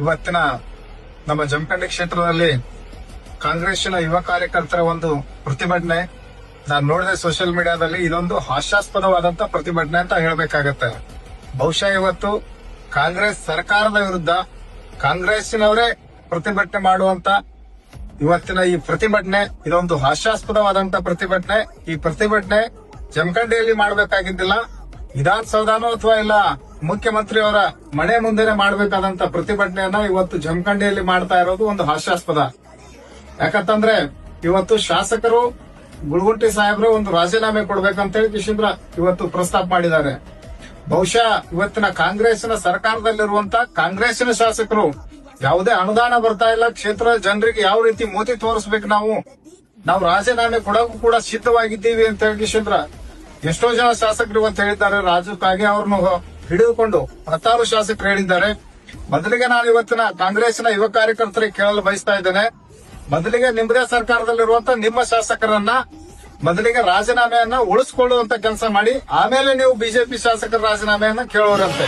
ಇವತ್ತಿನ ನಮ್ಮ ಜಮಖಂಡಿ ಕ್ಷೇತ್ರದಲ್ಲಿ ಕಾಂಗ್ರೆಸ್ಸಿನ ಯುವ ಕಾರ್ಯಕರ್ತರ ಒಂದು ಪ್ರತಿಭಟನೆ. ನಾನು ನೋಡಿದೆ ಸೋಷಿಯಲ್ ಮೀಡಿಯಾದಲ್ಲಿ ಇದೊಂದು ಹಾಸ್ಯಾಸ್ಪದವಾದಂತ ಪ್ರತಿಭಟನೆ ಅಂತ ಹೇಳಬೇಕಾಗತ್ತೆ. ಬಹುಶಃ ಇವತ್ತು ಕಾಂಗ್ರೆಸ್ ಸರ್ಕಾರದ ವಿರುದ್ಧ ಕಾಂಗ್ರೆಸ್ಸಿನವರೇ ಪ್ರತಿಭಟನೆ ಮಾಡುವಂತ ಇವತ್ತಿನ ಈ ಪ್ರತಿಭಟನೆ, ಇದೊಂದು ಹಾಸ್ಯಾಸ್ಪದವಾದಂತ ಪ್ರತಿಭಟನೆ. ಈ ಪ್ರತಿಭಟನೆ ಜಮಖಂಡಿಯಲ್ಲಿ ಮಾಡಬೇಕಾಗಿದ್ದಿಲ್ಲ. ವಿಧಾನಸೌಧನೋ ಅಥವಾ ಇಲ್ಲ? ಮುಖ್ಯಮಂತ್ರಿಯವರ ಮನೆ ಮುಂದೆನೆ ಮಾಡಬೇಕಾದಂತ ಪ್ರತಿಭಟನೆಯನ್ನ ಇವತ್ತು ಜಮಖಂಡಿಯಲ್ಲಿ ಮಾಡ್ತಾ ಇರೋದು ಒಂದು ಹಾಸ್ಯಾಸ್ಪದ. ಯಾಕಂತಂದ್ರೆ ಇವತ್ತು ಶಾಸಕರು, ಗುಳಗುಂಟಿ ಸಾಹೇಬ್ರು ಒಂದು ರಾಜೀನಾಮೆ ಕೊಡ್ಬೇಕಂತ ಹೇಳಿ ಕಿಶಿಂದ್ರ ಇವತ್ತು ಪ್ರಸ್ತಾಪ ಮಾಡಿದ್ದಾರೆ. ಬಹುಶಃ ಇವತ್ತಿನ ಕಾಂಗ್ರೆಸ್ನ ಸರ್ಕಾರದಲ್ಲಿರುವಂತ ಕಾಂಗ್ರೆಸ್ನ ಶಾಸಕರು ಯಾವುದೇ ಅನುದಾನ ಬರ್ತಾ ಇಲ್ಲ, ಕ್ಷೇತ್ರದ ಜನರಿಗೆ ಯಾವ ರೀತಿ ಮೋತಿ ತೋರಿಸ್ಬೇಕು ನಾವು? ನಾವು ರಾಜೀನಾಮೆ ಕೊಡೋಕು ಕೂಡ ಸಿದ್ಧವಾಗಿದ್ದೀವಿ ಅಂತ ಹೇಳಿ ಕಿಶಿಂದ್ರ. ಎಷ್ಟೋ ಜನ ಶಾಸಕರು ಇವತ್ತು ಹೇಳಿದ್ದಾರೆ ರಾಜು ಕಾಗೆ ಅವ್ರನ್ನು ಹಿಡಿದುಕೊಂಡು ಹತ್ತಾರು ಶಾಸಕರು ಹೇಳಿದ್ದಾರೆ. ಮೊದಲಿಗೆ ನಾನು ಇವತ್ತಿನ ಕಾಂಗ್ರೆಸ್ನ ಯುವ ಕಾರ್ಯಕರ್ತರಿಗೆ ಕೇಳಲು ಬಯಸ್ತಾ ಇದ್ದೇನೆ. ಮೊದಲಿಗೆ ನಿಮ್ಮದೇ ಸರ್ಕಾರದಲ್ಲಿರುವಂತ ನಿಮ್ಮ ಶಾಸಕರನ್ನ ಮೊದಲಿಗೆ ರಾಜೀನಾಮೆಯನ್ನ ಉಳಿಸಿಕೊಳ್ಳುವಂತ ಕೆಲಸ ಮಾಡಿ, ಆಮೇಲೆ ನೀವು ಬಿಜೆಪಿ ಶಾಸಕರ ರಾಜೀನಾಮೆಯನ್ನ ಕೇಳೋರಂತೆ.